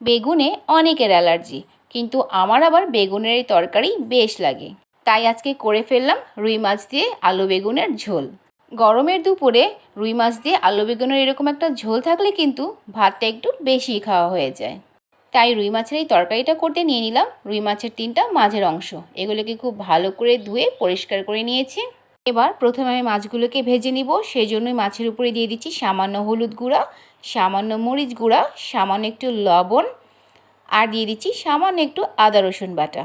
বেগুনে অনেকের অ্যালার্জি, কিন্তু আমার আবার বেগুনের এই তরকারি বেশ লাগে। তাই আজকে করে ফেললাম রুই মাছ দিয়ে আলু বেগুনের ঝোল। গরমের দুপুরে রুই মাছ দিয়ে আলু বেগুনের এরকম একটা ঝোল থাকলে কিন্তু ভাতটা একটু বেশি খাওয়া হয়ে যায়। তাই রুই মাছের এই তরকারিটা করতে নিয়ে নিলাম। রুই মাছের তিনটা মাঝের অংশ, এগুলোকে খুব ভালো করে ধুয়ে পরিষ্কার করে নিয়েছি। এবার প্রথমে আমি মাছগুলোকে ভেজে নিব সেই জন্যই মাছের উপরে দিয়ে দিচ্ছি সামান্য হলুদ গুঁড়া, সামান্য মরিচ গুঁড়া, সামান্য একটু লবণ, আর দিয়ে দিচ্ছি সামান্য একটু আদা রসুন বাটা।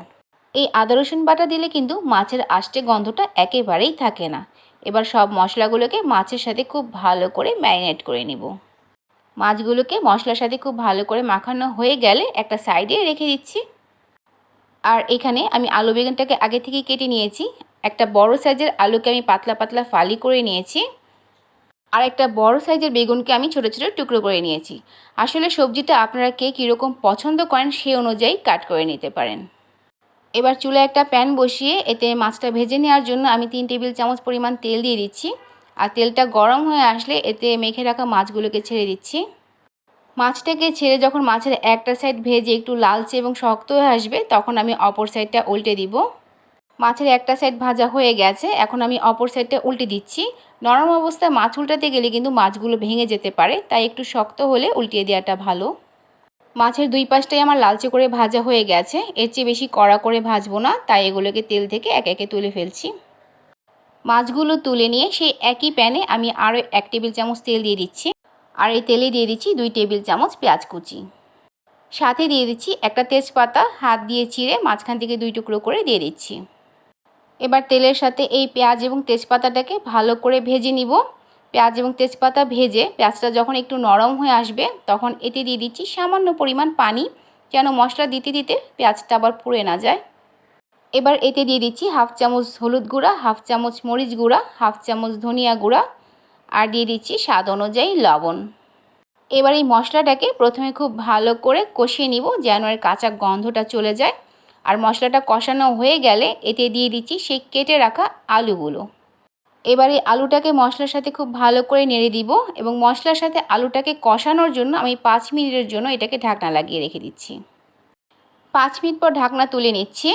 এই আদা রসুন বাটা দিলে কিন্তু মাছের আষ্টে গন্ধটা একেবারেই থাকে না। এবার সব মশলাগুলোকে মাছের সাথে খুব ভালো করে ম্যারিনেট করে নিব। মাছগুলোকে মশলার সাথে খুব ভালো করে মাখানো হয়ে গেলে একটা সাইডে রেখে দিচ্ছি। আর এখানে আমি আলু বেগুনটাকে আগে থেকে কেটে নিয়েছি। একটা বড় সাইজের আলুকে আমি পাতলা পাতলা ফালি করে নিয়েছি আর একটা বড় সাইজের বেগুনকে আমি ছোটো ছোটো টুকরো করে নিয়েছি। আসলে সবজিটা আপনারা কে কীরকম পছন্দ করেন সেই অনুযায়ী কাট করে নিতে পারেন। এবার চুলে একটা প্যান বসিয়ে এতে মাছটা ভেজে নেওয়ার জন্য আমি তিন টেবিল চামচ পরিমাণ তেল দিয়ে দিচ্ছি। আর তেলটা গরম হয়ে আসলে এতে মেখে রাখা মাছগুলোকে ছেড়ে দিচ্ছি। মাছটাকে ছেড়ে যখন মাছের একটা সাইড ভেজে একটু লালচে এবং শক্ত হয়ে আসবে, তখন আমি অপর সাইডটা উল্টে দিব। মাছের একটা সাইড ভাজা হয়ে গেছে, এখন আমি অপর সাইডটা উল্টে দিচ্ছি। নরম অবস্থায় মাছ উল্টাতে গেলে কিন্তু মাছগুলো ভেঙে যেতে পারে, তাই একটু শক্ত হলে উল্টিয়ে দেওয়াটা ভালো। মাছের দুই পাশটাই আমার লালচে করে ভাজা হয়ে গেছে, এর চেয়ে বেশি কড়া করে ভাজবো না, তাই এগুলোকে তেল থেকে এক একে তুলে ফেলছি। মাছগুলো তুলে নিয়ে সেই একই প্যানে আমি আরও এক টেবিল চামচ তেল দিয়ে দিচ্ছি, আর এই তেলে দিয়ে দিচ্ছি দুই টেবিল চামচ পেঁয়াজ কুচি। সাথে দিয়ে দিচ্ছি একটা তেজপাতা, হাত দিয়ে চিড়ে মাঝখান থেকে দুই টুকরো করে দিয়ে দিচ্ছি। এবার তেলের সাথে এই পেঁয়াজ এবং তেজপাতাটাকে ভালো করে ভেজে নিব। পেঁয়াজ এবং তেজপাতা ভেজে পেঁয়াজটা যখন একটু নরম হয়ে আসবে, তখন এতে দিয়ে দিচ্ছি সামান্য পরিমাণ পানি, যেন মশলা দিতে দিতে পেঁয়াজটা আবার পুড়ে না যায়। এবার এতে দিয়ে দিচ্ছি হাফ চামচ হলুদ গুঁড়া, হাফ চামচ মরিচ গুঁড়া, হাফ চামচ ধনিয়া গুঁড়া, আর দিয়ে দিচ্ছি স্বাদ অনুযায়ী লবণ। এবার এই মশলাটাকে প্রথমে খুব ভালো করে কষিয়ে নিব, যেন এর কাঁচা গন্ধটা চলে যায়। আর মশলাটা কষানো হয়ে গেলে এতে দিয়ে দিচ্ছি সেই কেটে রাখা আলুগুলো। এবার আলুটাকে মশলার সাথে খুব ভালো করে নেড়ে দিব এবং মশলার সাথে আলুটাকে কষানোর জন্য আমি পাঁচ মিনিটের জন্য এটাকে ঢাকনা লাগিয়ে রেখে দিচ্ছি। পাঁচ মিনিট পর ঢাকনা তুলে নিচ্ছি।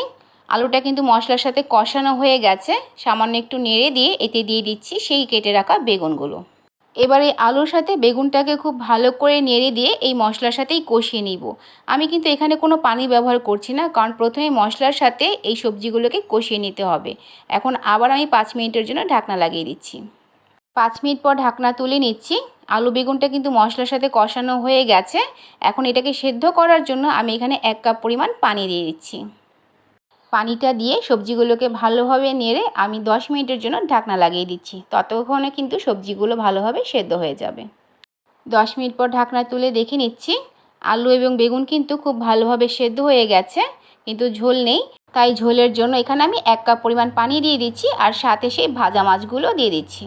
আলুটা কিন্তু মশলার সাথে কষানো হয়ে গেছে। সামান্য একটু নেড়ে দিয়ে এতে দিয়ে দিচ্ছি সেই কেটে রাখা বেগুনগুলো। এবার এই আলুর সাথে বেগুনটাকে খুব ভালো করে নেড়ে দিয়ে এই মশলার সাথেই কষিয়ে নিব। আমি কিন্তু এখানে কোনো পানি ব্যবহার করছি না, কারণ প্রথমে মশলার সাথে এই সবজিগুলোকে কষিয়ে নিতে হবে। এখন আবার আমি পাঁচ মিনিটের জন্য ঢাকনা লাগিয়ে দিচ্ছি। পাঁচ মিনিট পর ঢাকনা তুলে নিচ্ছি। আলু বেগুনটা কিন্তু মশলার সাথে কষানো হয়ে গেছে। এখন এটাকে সেদ্ধ করার জন্য আমি এখানে এক কাপ পরিমাণ পানি দিয়ে দিচ্ছি। পানিটা দিয়ে সবজিগুলোকে ভালোভাবে নেড়ে আমি দশ মিনিটের জন্য ঢাকনা লাগিয়ে দিচ্ছি। ততক্ষণে কিন্তু সবজিগুলো ভালোভাবে সেদ্ধ হয়ে যাবে। দশ মিনিট পর ঢাকনা তুলে দেখে নিচ্ছি, আলু এবং বেগুন কিন্তু খুব ভালোভাবে সেদ্ধ হয়ে গেছে, কিন্তু ঝোল নেই। তাই ঝোলের জন্য এখানে আমি এক কাপ পরিমাণ পানি দিয়ে দিচ্ছি আর সাথে সেই ভাজা মাছগুলো দিয়ে দিচ্ছি।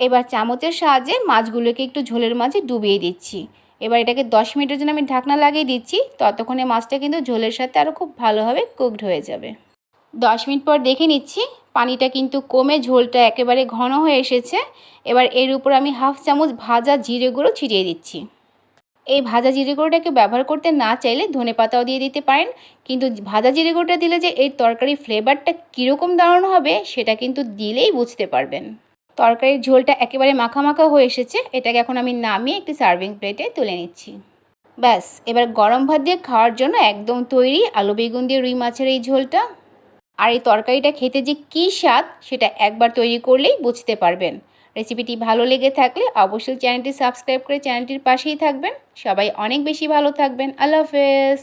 এবার চামচের সাহায্যে মাছগুলোকে একটু ঝোলের মাঝে ডুবিয়ে দিচ্ছি। এবার এটাকে দশ মিনিটের জন্য আমি ঢাকনা লাগিয়ে দিচ্ছি, ততক্ষণে মাছটা কিন্তু ঝোলের সাথে আরও খুব ভালোভাবে কুকড হয়ে যাবে। দশ মিনিট পর দেখে নিচ্ছি, পানিটা কিন্তু কমে, ঝোলটা একেবারে ঘন হয়ে এসেছে। এবার এর উপর আমি হাফ চামচ ভাজা জিরে গুঁড়ো ছিটিয়ে দিচ্ছি। এই ভাজা জিরে গুঁড়োটাকে ব্যবহার করতে না চাইলে ধনে পাতাও দিয়ে দিতে পারেন, কিন্তু ভাজা জিরে গুঁড়োটা দিলে যে এই তরকারি ফ্লেভারটা কীরকম দারুণ হবে, সেটা কিন্তু দিলেই বুঝতে পারবেন। তরকারির ঝোলটা একেবারে মাখা মাখা হয়ে এসেছে। এটাকে এখন আমি নামিয়ে একটি সার্ভিং প্লেটে তুলে নিচ্ছি। ব্যাস, এবার গরম ভাত দিয়ে খাওয়ার জন্য একদম তৈরি আলু বেগুন দিয়ে রুই মাছের এই ঝোলটা। আর এই তরকারিটা খেতে যে কী স্বাদ, সেটা একবার তৈরি করলেই বুঝতে পারবেন। রেসিপিটি ভালো লেগে থাকলে অবশ্যই চ্যানেলটি সাবস্ক্রাইব করে চ্যানেলটির পাশেই থাকবেন। সবাই অনেক বেশি ভালো থাকবেন। আল্লাহ হাফেজ।